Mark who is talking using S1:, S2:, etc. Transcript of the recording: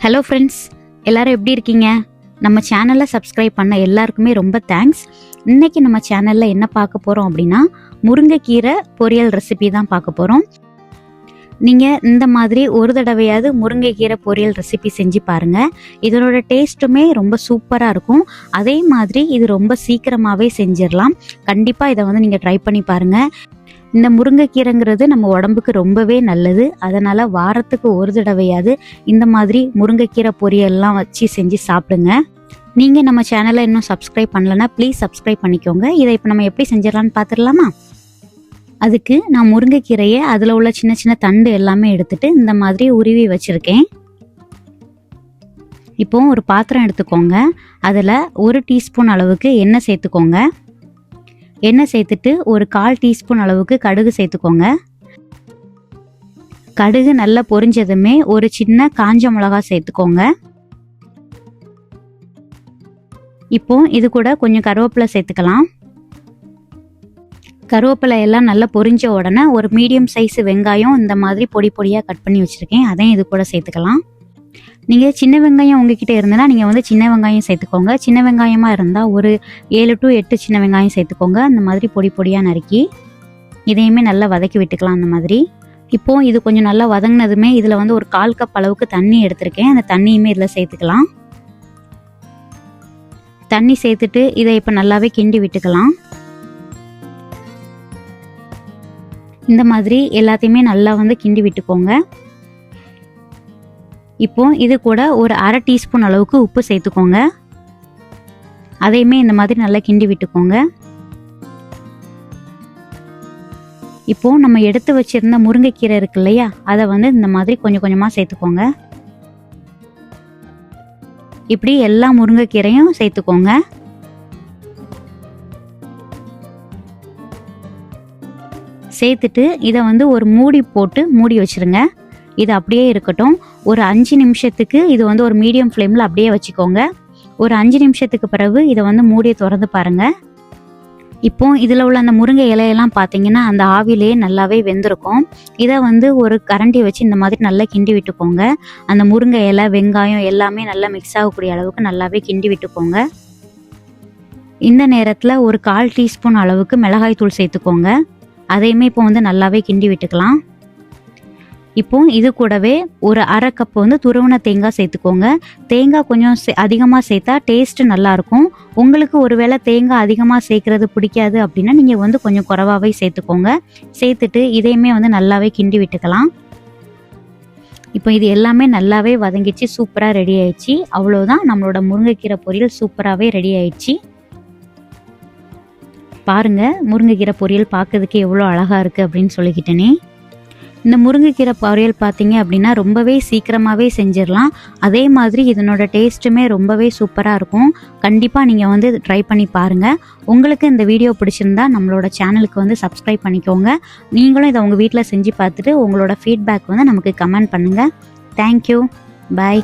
S1: Hello friends எல்லாரும் எப்படி இருக்கீங்க? நம்ம சேனலை சப்ஸ்கிரைப் பண்ண எல்லாருக்குமே ரொம்ப தேங்க்ஸ் இன்னைக்கு நம்ம சேனலில் என்ன பார்க்க போகிறோம் அப்படின்னா முருங்கைக்கீரை பொரியல் ரெசிபி தான் பார்க்க போகிறோம் நீங்கள் இந்த மாதிரி ஒரு தடவையாவது முருங்கைக்கீரை பொரியல் ரெசிபி செஞ்சு பாருங்கள் இதனோட டேஸ்ட்டுமே ரொம்ப சூப்பராக இருக்கும். அதே மாதிரி இது ரொம்ப சீக்கிரமாகவே செஞ்சிடலாம். கண்டிப்பாக இதை வந்து நீங்கள் ட்ரை பண்ணி பாருங்கள் இந்த முருங்கைக்கீரைங்கிறது நம்ம உடம்புக்கு ரொம்பவே நல்லது. அதனால் வாரத்துக்கு ஒரு தடவையாவது இந்த மாதிரி முருங்கைக்கீரை பொரியல்லாம் வச்சு செஞ்சு சாப்பிடுங்க. நீங்கள் நம்ம சேனலை இன்னும் சப்ஸ்கிரைப் பண்ணலன்னா ப்ளீஸ் சப்ஸ்கிரைப் பண்ணிக்கோங்க. இதை இப்போ நம்ம எப்படி செஞ்சிடலான்னு பார்த்துடலாமா அதுக்கு நான் முருங்கைக்கீரையை அதில் உள்ள சின்ன சின்ன தண்டு எல்லாமே எடுத்துட்டு இந்த மாதிரி உருவி வச்சுருக்கேன். இப்போ ஒரு பாத்திரம் எடுத்துக்கோங்க. அதில் ஒரு டீஸ்பூன் அளவுக்கு எண்ணெய் சேர்த்துக்கோங்க. எண்ணெய் சேர்த்துட்டு ஒரு கால் டீஸ்பூன் அளவுக்கு கடுகு சேர்த்துக்கோங்க. கடுகு நல்லா பொரிஞ்சதுமே ஒரு சின்ன காஞ்ச மிளகா சேர்த்துக்கோங்க. இப்போ இது கூட கொஞ்சம் கருவேப்பிலை சேர்த்துக்கலாம். கருவேப்பிலை எல்லாம் நல்லா பொரிஞ்ச உடனே ஒரு மீடியம் சைஸ் வெங்காயம் இந்த மாதிரி பொடி பொடியாக கட் பண்ணி வச்சுருக்கேன். அதையும் இது கூட சேர்த்துக்கலாம். நீங்கள் சின்ன வெங்காயம் உங்ககிட்ட இருந்தனா நீங்கள் வந்து சின்ன வெங்காயம் சேர்த்துக்கோங்க. சின்ன வெங்காயமாக இருந்தால் ஒரு ஏழு டு எட்டு சின்ன வெங்காயம் சேர்த்துக்கோங்க. அந்த மாதிரி பொடி பொடியாக நறுக்கி இதையுமே நல்லா வதக்கி விட்டுக்கலாம் அந்த மாதிரி. இப்போது இது கொஞ்சம் நல்லா வதங்கினதுமே இதில் வந்து ஒரு கால் கப் அளவுக்கு தண்ணி எடுத்திருக்கேன். அந்த தண்ணியுமே இதில் சேர்த்துக்கலாம். தண்ணி சேர்த்துட்டு இதை இப்போ நல்லாவே கிண்டி விட்டுக்கலாம். இந்த மாதிரி எல்லாத்தையுமே நல்லா வந்து கிண்டி விட்டுக்கோங்க. இப்போ இது கூட ஒரு அரை டீஸ்பூன் அளவுக்கு உப்பு சேர்த்துக்கோங்க. அதையுமே இந்த மாதிரி நல்லா கிண்டி விட்டுக்கோங்க. இப்போ நம்ம எடுத்து வச்சிருந்த முருங்கைக்கீரை இருக்கு இல்லையா அதை வந்து இந்த மாதிரி கொஞ்சம் கொஞ்சமாக சேர்த்துக்கோங்க. இப்படி எல்லா முருங்கைக்கீரையும் சேர்த்துக்கோங்க. சேர்த்துட்டு இதை வந்து ஒரு மூடி போட்டு மூடி வச்சிருங்க. இது அப்படியே இருக்கட்டும். ஒரு அஞ்சு நிமிஷத்துக்கு இது வந்து ஒரு மீடியம் ஃப்ளேமில் அப்படியே வச்சுக்கோங்க. ஒரு அஞ்சு நிமிஷத்துக்கு பிறகு இதை வந்து மூடியை திறந்து பாருங்கள் இப்போ இதில் உள்ள அந்த முருங்கை இலையெல்லாம் பார்த்தீங்கன்னா அந்த ஆவிலே நல்லாவே வெந்திருக்கும். இதை வந்து ஒரு கரண்டி வச்சு இந்த மாதிரி நல்லா கிண்டி விட்டுக்கோங்க. அந்த முருங்கை இலை வெங்காயம் எல்லாமே நல்லா மிக்ஸ் ஆகக்கூடிய அளவுக்கு நல்லாவே கிண்டி விட்டுக்கோங்க. இந்த நேரத்தில் ஒரு கால் டீஸ்பூன் அளவுக்கு மிளகாய் தூள் சேர்த்துக்கோங்க. அதையுமே இப்போ வந்து நல்லாவே கிண்டி விட்டுக்கலாம். இப்போ இது கூடவே ஒரு அரை கப் வந்து துருவன தேங்காய் சேர்த்துக்கோங்க. தேங்காய் கொஞ்சம் சே அதிகமாக சேர்த்தா டேஸ்ட் நல்லாயிருக்கும் உங்களுக்கு ஒருவேளை தேங்காய் அதிகமாக சேர்க்கறது பிடிக்காது அப்படின்னா நீங்கள் வந்து கொஞ்சம் குறவாகவே சேர்த்துக்கோங்க. சேர்த்துட்டு இதையுமே வந்து நல்லாவே கிண்டி விட்டுக்கலாம். இப்போ இது எல்லாமே நல்லாவே வதங்கிச்சு சூப்பராக ரெடி ஆயிடுச்சு. அவ்வளோதான் நம்மளோட முருங்கைக்கீரை பொரியல் சூப்பராகவே ரெடி ஆயிடுச்சு. பாருங்க முருங்கைக்கீரை பொரியல் பார்க்கறதுக்கு எவ்வளோ அழகாக இருக்குது அப்படின்னு சொல்லிக்கிட்டேனே. இந்த முருங்கைக்கீரை பொரியல் பார்த்தீங்க அப்படின்னா ரொம்பவே சீக்கிரமாகவே செஞ்சிடலாம். அதே மாதிரி இதனோட டேஸ்ட்டுமே ரொம்பவே சூப்பராக இருக்கும். கண்டிப்பாக நீங்கள் வந்து ட்ரை பண்ணி பாருங்கள் உங்களுக்கு இந்த வீடியோ பிடிச்சிருந்தா நம்மளோட சேனலுக்கு வந்து சப்ஸ்கிரைப் பண்ணிக்கோங்க. நீங்களும் இதை உங்கள் வீட்டில் செஞ்சு பார்த்துட்டு உங்களோட ஃபீட்பேக் வந்து நமக்கு கமெண்ட் பண்ணுங்கள் தேங்க்யூ பாய்